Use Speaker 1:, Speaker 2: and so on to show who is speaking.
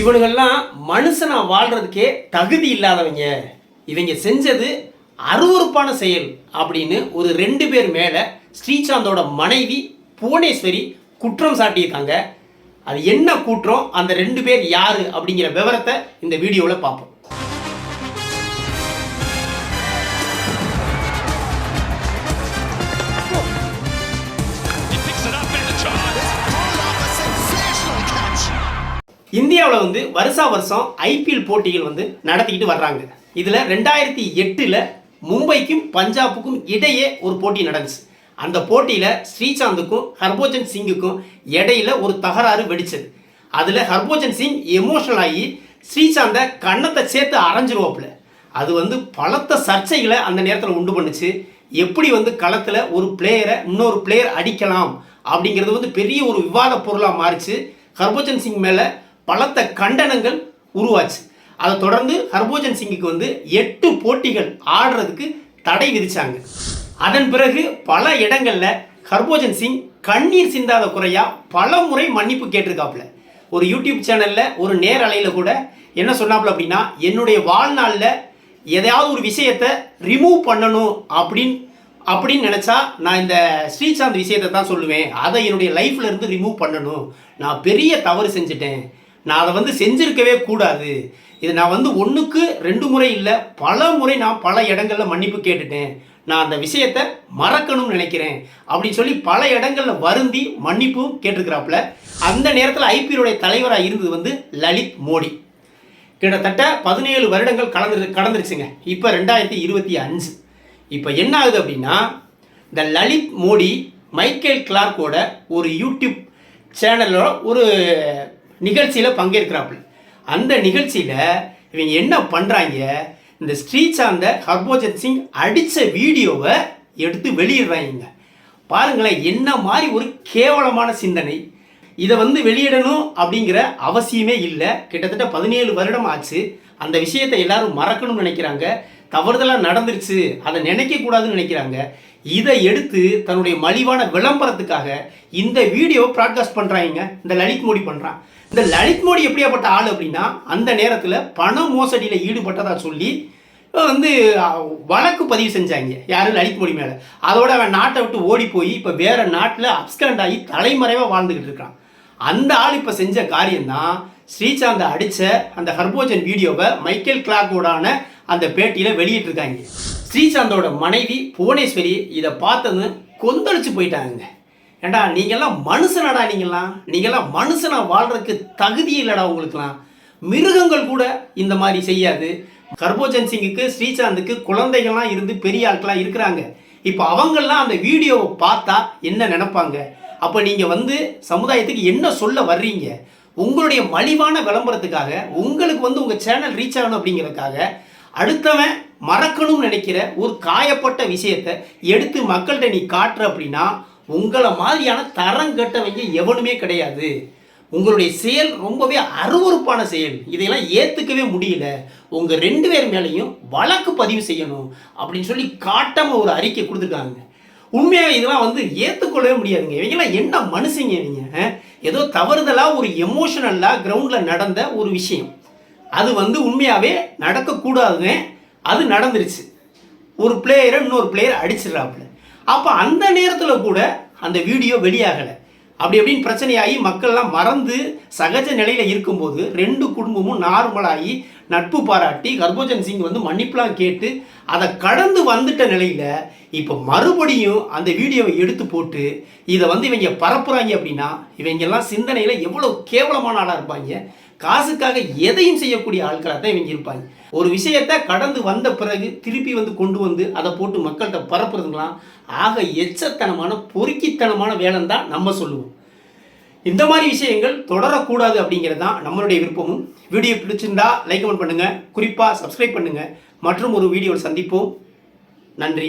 Speaker 1: இவனுங்கள்லாம் மனுஷனாக வாழ்கிறதுக்கே தகுதி இல்லாதவங்க. இவங்க செஞ்சது அருவருப்பான செயல் அப்படின்னு ஒரு ரெண்டு பேர் மேலே ஸ்ரீசாந்தோட மனைவி புவனேஸ்வரி குற்றம் சாட்டியிருக்காங்க. அது என்ன குற்றம்? அந்த ரெண்டு பேர் யார்? அப்படிங்கிற விவரத்தை இந்த வீடியோவில் பார்ப்போம். இந்தியாவில் வந்து வருஷா வருஷம் ஐபிஎல் போட்டிகள் வந்து நடத்திக்கிட்டு வர்றாங்க. இதில் ரெண்டாயிரத்தி எட்டில் மும்பைக்கும் பஞ்சாபுக்கும் இடையே ஒரு போட்டி நடந்துச்சு. அந்த போட்டியில் ஸ்ரீசாந்துக்கும் ஹர்போஜன் சிங்குக்கும் இடையில ஒரு தகராறு வெடிச்சது. அதில் ஹர்போஜன் சிங் எமோஷனல் ஆகி ஸ்ரீசாந்தை கன்னத்தை சேர்த்து அரைஞ்சிருவாப்புல. அது வந்து பலத்த சர்ச்சைகளை அந்த நேரத்தில் உண்டு பண்ணுச்சு. எப்படி வந்து களத்தில் ஒரு பிளேயரை இன்னொரு பிளேயர் அடிக்கலாம் அப்படிங்கிறது வந்து பெரிய ஒரு விவாத பொருளாக மாறிச்சு. ஹர்பஜன் சிங் மேலே பலத்த கண்டனங்கள் உருவாச்சு. அதை தொடர்ந்து ஹர்போஜன் சிங்குக்கு வந்து எட்டு போட்டிகள் ஆடுறதுக்கு தடை விதிச்சாங்க. அதன் பிறகு பல இடங்களில் ஹர்போஜன் சிங் கண்ணீர் சிந்தாத குறையா பல முறை மன்னிப்பு கேட்டிருக்காப்புல. ஒரு யூடியூப் சேனலில் ஒரு நேரலையில் கூட என்ன சொன்னாப்புல அப்படின்னா என்னுடைய வாழ்நாளில் எதையாவது ஒரு விஷயத்தை ரிமூவ் பண்ணணும் அப்படின்னு அப்படின்னு நினச்சா நான் இந்த ஸ்ரீசாந்த் விஷயத்தை தான் சொல்லுவேன். அதை என்னுடைய லைஃப்பில் இருந்து ரிமூவ் பண்ணணும். நான் பெரிய தவறு செஞ்சுட்டேன். நான் அதை வந்து செஞ்சிருக்கவே கூடாது. இது நான் வந்து ஒன்றுக்கு ரெண்டு முறை இல்லை பல முறை நான் பல இடங்களில் மன்னிப்பு கேட்டுட்டேன். நான் அந்த விஷயத்தை மறக்கணும்னு நினைக்கிறேன். அப்படின்னு சொல்லி பல இடங்களில் வருந்தி மன்னிப்பும் கேட்டிருக்கிறாப்புல. அந்த நேரத்தில் ஐபிஎல்லுடைய தலைவராக இருந்தது வந்து லலித் மோடி. கிட்டத்தட்ட பதினேழு வருடங்கள் கலந்து கடந்துருச்சுங்க. இப்போ ரெண்டாயிரத்தி இருபத்தி அஞ்சு. இப்போ என்ன ஆகுது அப்படின்னா இந்த லலித் மோடி மைக்கேல் கிளார்க்கோட ஒரு யூடியூப் சேனலோட ஒரு நிகழ்ச்சியில் பங்கேற்கிறாப்புல. அந்த நிகழ்ச்சியில் இவங்க என்ன பண்ணுறாங்க இந்த ஸ்ரீ சாந்த ஹர்போஜன் சிங் அடித்த வீடியோவை எடுத்து வெளியிடுறாங்க. பாருங்களேன் என்ன மாதிரி ஒரு கேவலமான சிந்தனை. இதை வந்து வெளியிடணும் அப்படிங்கிற அவசியமே இல்லை. கிட்டத்தட்ட பதினேழு வருடம் ஆச்சு. அந்த விஷயத்தை எல்லாரும் மறக்கணும்னு நினைக்கிறாங்க. தவறுதலாக நடந்துருச்சு. அதை நினைக்கக்கூடாதுன்னு நினைக்கிறாங்க. இதை எடுத்து தன்னுடைய மலிவான விளம்பரத்துக்காக இந்த வீடியோவை ப்ராட்காஸ்ட் பண்ணுறாங்க இந்த லலித் மோடி பண்ணுறான் இந்த லலித் மோடி எப்படியாப்பட்ட ஆள் அப்படின்னா அந்த நேரத்தில் பண மோசடியில் ஈடுபட்டதாக சொல்லி வந்து வழக்கு பதிவு செஞ்சாங்க. யாரும் லலித் மோடி மேலே. அதோட அவன் நாட்டை விட்டு ஓடி போய் இப்போ வேறு நாட்டில் அப்ஸ்கண்ட் ஆகி தலைமறைவாக வாழ்ந்துக்கிட்டு இருக்கான். அந்த ஆள் இப்போ செஞ்ச காரியம்தான் ஸ்ரீசாந்தை அடித்த அந்த ஹர்போஜன் வீடியோவை மைக்கேல் கிளாக்கோடான அந்த பேட்டியில் வெளியிட்டிருக்காங்க. ஸ்ரீசாந்தோட மனைவி புவனேஸ்வரி இதை பார்த்தது கொந்தளிச்சு போயிட்டாங்க ஏண்டா நீங்கள்லாம் மனுஷனடா நீங்கள்லாம் நீங்கள்லாம் மனுஷனா வாழ்றதுக்கு தகுதி இல்லைடா உங்களுக்குலாம் மிருகங்கள் கூட இந்த மாதிரி செய்யாது. கர்போஜன் சிங்குக்கு ஸ்ரீசாந்துக்கு குழந்தைகள்லாம் இருந்து பெரிய ஆட்களாக இருக்கிறாங்க. இப்போ அவங்கெல்லாம் அந்த வீடியோவை பார்த்தா என்ன நினப்பாங்க? அப்போ நீங்கள் வந்து சமுதாயத்துக்கு என்ன சொல்ல வர்றீங்க? உங்களுடைய மலிவான விளம்பரத்துக்காக உங்களுக்கு வந்து உங்கள் சேனல் ரீச் ஆகணும் அப்படிங்கிறதுக்காக அடுத்தவன் மறக்கணும்னு நினைக்கிற ஒரு காயப்பட்ட விஷயத்தை எடுத்து மக்கள்கிட்ட நீ காட்டுற அப்படின்னா உங்களை மாதிரியான தரம் கெட்டவங்க எவனுமே கிடையாது. உங்களுடைய செயல் ரொம்பவே அருவருப்பான செயல். இதையெல்லாம் ஏற்றுக்கவே முடியல. உங்கள் ரெண்டு பேர் மேலேயும் வழக்கு பதிவு செய்யணும் அப்படின்னு சொல்லி காட்டாமல் ஒரு அறிக்கை கொடுத்துருக்காங்க. உண்மையாக இதெல்லாம் வந்து ஏற்றுக்கொள்ளவே முடியாதுங்க. இவங்கெல்லாம் என்ன மனுஷங்க இவங்க ஏதோ தவறுதலாக ஒரு எமோஷனலாக கிரவுண்டில் நடந்த ஒரு விஷயம். அது வந்து உண்மையாகவே நடக்கக்கூடாதுங்க. அது நடந்துருச்சு. ஒரு பிளேயரை இன்னொரு பிளேயர் அடிச்சிடுறாப்புல. அப்போ அந்த நேரத்தில் கூட அந்த வீடியோ வெளியாகலை. அப்படி அப்படின்னு பிரச்சனையாகி மக்கள்லாம் மறந்து சகஜ நிலையில் இருக்கும்போது ரெண்டு குடும்பமும் நார்மலாகி நட்பு பாராட்டி ஹர்பஜன் சிங் வந்து மன்னிப்புலாம் கேட்டு அதை கடந்து வந்துட்ட நிலையில் இப்போ மறுபடியும் அந்த வீடியோவை எடுத்து போட்டு இதை வந்து இவங்க பரப்புகிறாங்க அப்படின்னா இவங்கெல்லாம் சிந்தனையில் எவ்வளோ கேவலமான ஆளாக இருப்பாங்க. காசுக்காக எதையும் செய்யக்கூடிய ஆட்களாக தான் இவங்க இருப்பாங்க. ஒரு விஷயத்தை கடந்து வந்த பிறகு திருப்பி வந்து கொண்டு வந்து அதை போட்டு மக்கள்கிட்ட பரப்புறதுங்களாம். ஆக எச்சத்தனமான பொறுக்கித்தனமான வேலைன்னு தான் நம்ம சொல்லுவோம். இந்த மாதிரி விஷயங்கள் தொடரக்கூடாது அப்படிங்கிறது தான் நம்மளுடைய விருப்பமும். வீடியோ பிடிச்சிருந்தா லைக் கமெண்ட் பண்ணுங்கள் குறிப்பாக சப்ஸ்கிரைப் பண்ணுங்கள் மற்றும் ஒரு வீடியோவில் சந்திப்போம். நன்றி.